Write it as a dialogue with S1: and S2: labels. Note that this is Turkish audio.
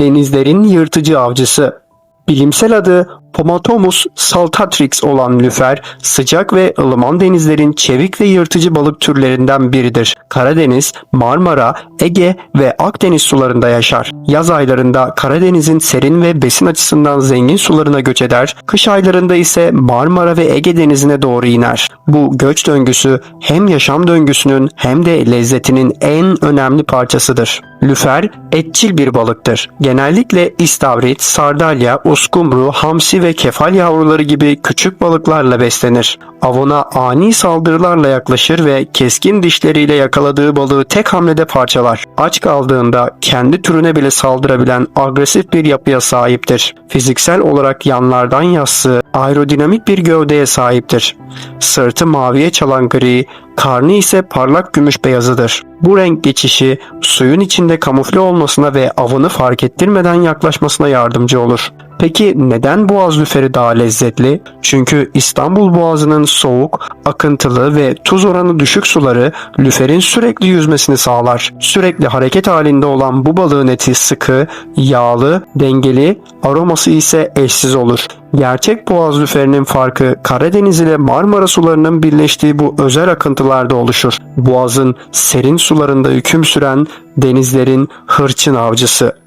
S1: denizlerin yırtıcı avcısı. Bilimsel adı Pomatomus saltatrix olan lüfer, sıcak ve ılıman denizlerin çevik ve yırtıcı balık türlerinden biridir. Karadeniz, Marmara, Ege ve Akdeniz sularında yaşar. Yaz aylarında Karadeniz'in serin ve besin açısından zengin sularına göç eder, kış aylarında ise Marmara ve Ege denizine doğru iner. Bu göç döngüsü hem yaşam döngüsünün hem de lezzetinin en önemli parçasıdır. Lüfer etçil bir balıktır. Genellikle istavrit, sardalya, uskumru, hamsi ve kefal yavruları gibi küçük balıklarla beslenir. Avına ani saldırılarla yaklaşır ve keskin dişleriyle yakaladığı balığı tek hamlede parçalar. Aç kaldığında kendi türüne bile saldırabilen agresif bir yapıya sahiptir. Fiziksel olarak yanlardan yassı, aerodinamik bir gövdeye sahiptir. Sırtı maviye çalan gri, karnı ise parlak gümüş beyazıdır. Bu renk geçişi suyun içinde kamufle olmasına ve avını fark ettirmeden yaklaşmasına yardımcı olur. Peki neden Boğaz lüferi daha lezzetli? Çünkü İstanbul Boğazı'nın soğuk, akıntılı ve tuz oranı düşük suları lüferin sürekli yüzmesini sağlar. Sürekli hareket halinde olan bu balığın eti sıkı, yağlı, dengeli, aroması ise eşsiz olur. Gerçek boğaz lüferinin farkı Karadeniz ile Marmara sularının birleştiği bu özel akıntılarda oluşur. Boğazın serin sularında hüküm süren denizlerin hırçın avcısı.